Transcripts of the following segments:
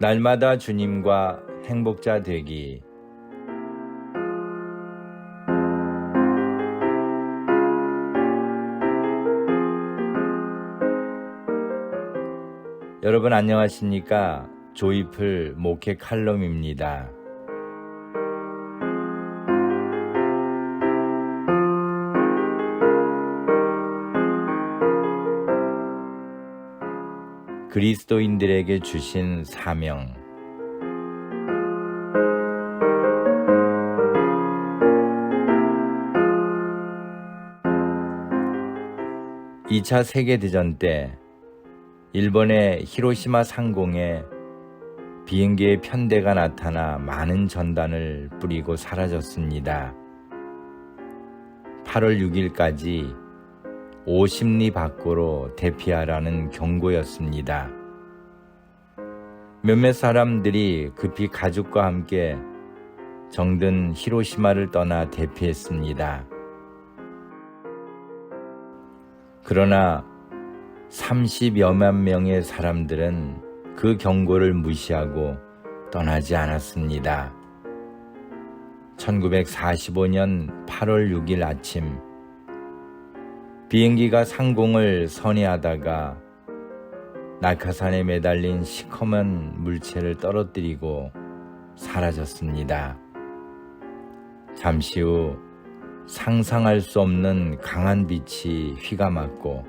날마다 주님과 행복자 되기. 여러분 안녕하십니까? 조이풀 목회 칼럼입니다. 그리스도인들에게 주신 사명. (2차) 세계대전 때 일본의 히로시마 상공에 비행기의 편대가 나타나 많은 전단을 뿌리고 사라졌습니다. 8월 6일까지 50리 밖으로 대피하라는 경고였습니다. 몇몇 사람들이 급히 가족과 함께 정든 히로시마를 떠나 대피했습니다. 그러나 30여만 명의 사람들은 그 경고를 무시하고 떠나지 않았습니다. 1945년 8월 6일 아침 비행기가 상공을 선회하다가 낙하산에 매달린 시커먼 물체를 떨어뜨리고 사라졌습니다. 잠시 후 상상할 수 없는 강한 빛이 휘감았고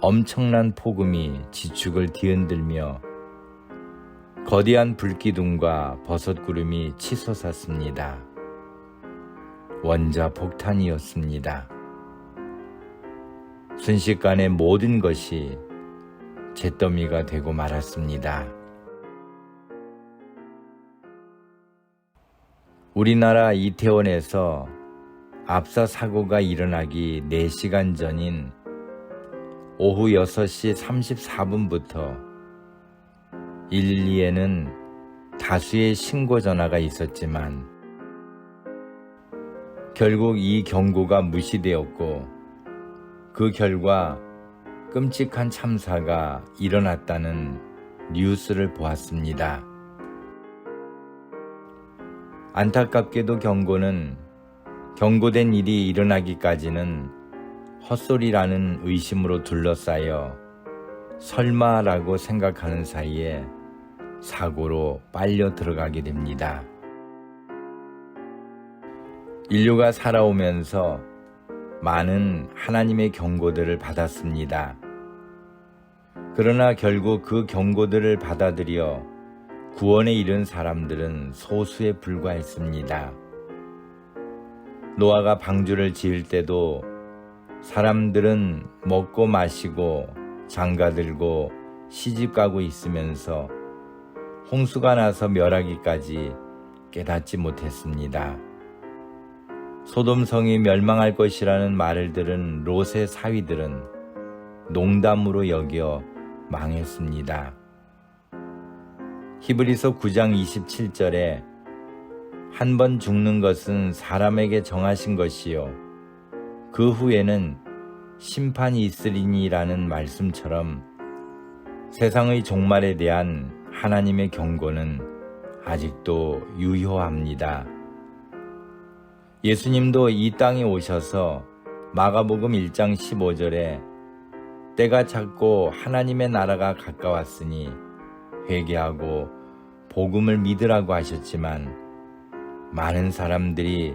엄청난 폭음이 지축을 뒤흔들며 거대한 불기둥과 버섯구름이 치솟았습니다. 원자 폭탄이었습니다. 순식간에 모든 것이 잿더미가 되고 말았습니다. 우리나라 이태원에서 압사 사고가 일어나기 4시간 전인 오후 6시 34분부터 112에는 다수의 신고 전화가 있었지만 결국 이 경고가 무시되었고 그 결과 끔찍한 참사가 일어났다는 뉴스를 보았습니다. 안타깝게도 경고는 경고된 일이 일어나기까지는 헛소리라는 의심으로 둘러싸여 설마라고 생각하는 사이에 사고로 빨려 들어가게 됩니다. 인류가 살아오면서 많은 하나님의 경고들을 받았습니다. 그러나 결국 그 경고들을 받아들여 구원에 이른 사람들은 소수에 불과했습니다. 노아가 방주를 지을 때도 사람들은 먹고 마시고 장가들고 시집가고 있으면서 홍수가 나서 멸하기까지 깨닫지 못했습니다. 소돔성이 멸망할 것이라는 말을 들은 롯의 사위들은 농담으로 여겨 망했습니다. 히브리서 9장 27절에 한 번 죽는 것은 사람에게 정하신 것이요. 그 후에는 심판이 있으리니라는 말씀처럼 세상의 종말에 대한 하나님의 경고는 아직도 유효합니다. 예수님도 이 땅에 오셔서 마가복음 1장 15절에 때가 찼고 하나님의 나라가 가까웠으니 회개하고 복음을 믿으라고 하셨지만 많은 사람들이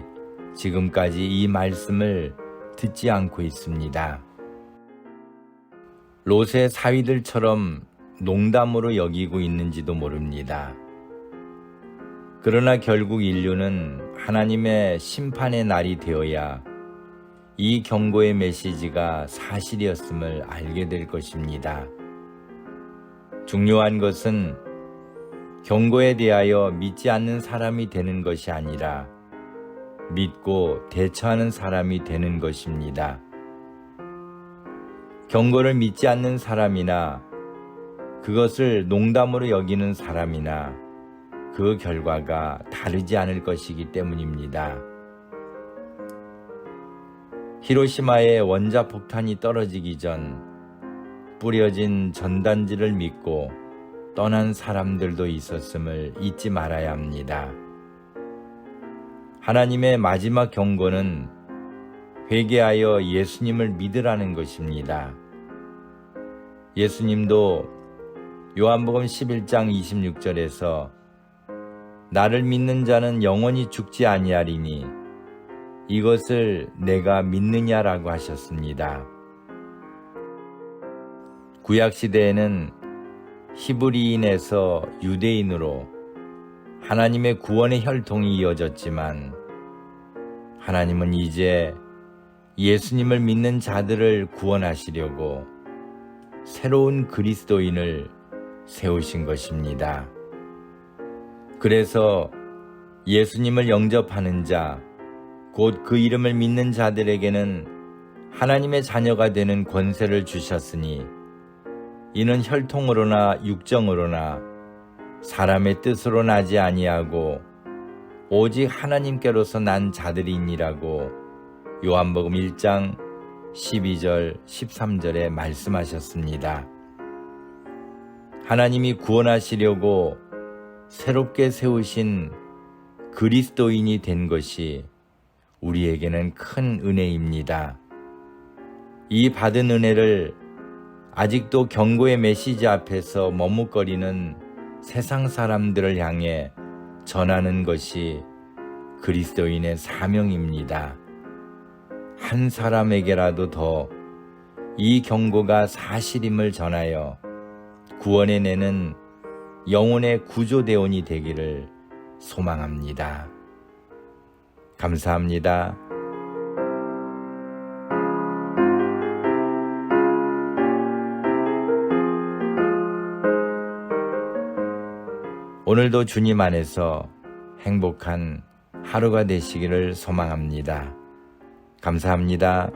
지금까지 이 말씀을 듣지 않고 있습니다. 롯의 사위들처럼 농담으로 여기고 있는지도 모릅니다. 그러나 결국 인류는 하나님의 심판의 날이 되어야 이 경고의 메시지가 사실이었음을 알게 될 것입니다. 중요한 것은 경고에 대하여 믿지 않는 사람이 되는 것이 아니라 믿고 대처하는 사람이 되는 것입니다. 경고를 믿지 않는 사람이나 그것을 농담으로 여기는 사람이나 그 결과가 다르지 않을 것이기 때문입니다. 히로시마의 원자 폭탄이 떨어지기 전 뿌려진 전단지를 믿고 떠난 사람들도 있었음을 잊지 말아야 합니다. 하나님의 마지막 경고는 회개하여 예수님을 믿으라는 것입니다. 예수님도 요한복음 11장 26절에서 나를 믿는 자는 영원히 죽지 아니하리니 이것을 내가 믿느냐라고 하셨습니다. 구약 시대에는 히브리인에서 유대인으로 하나님의 구원의 혈통이 이어졌지만 하나님은 이제 예수님을 믿는 자들을 구원하시려고 새로운 그리스도인을 세우신 것입니다. 그래서 예수님을 영접하는 자, 곧 그 이름을 믿는 자들에게는 하나님의 자녀가 되는 권세를 주셨으니 이는 혈통으로나 육정으로나 사람의 뜻으로 나지 아니하고 오직 하나님께로서 난 자들이니라고 요한복음 1장 12절 13절에 말씀하셨습니다. 하나님이 구원하시려고 새롭게 세우신 그리스도인이 된 것이 우리에게는 큰 은혜입니다. 이 받은 은혜를 아직도 경고의 메시지 앞에서 머뭇거리는 세상 사람들을 향해 전하는 것이 그리스도인의 사명입니다. 한 사람에게라도 더 이 경고가 사실임을 전하여 구원해 내는 영혼의 구조대원이 되기를 소망합니다. 감사합니다. 오늘도 주님 안에서 행복한 하루가 되시기를 소망합니다. 감사합니다.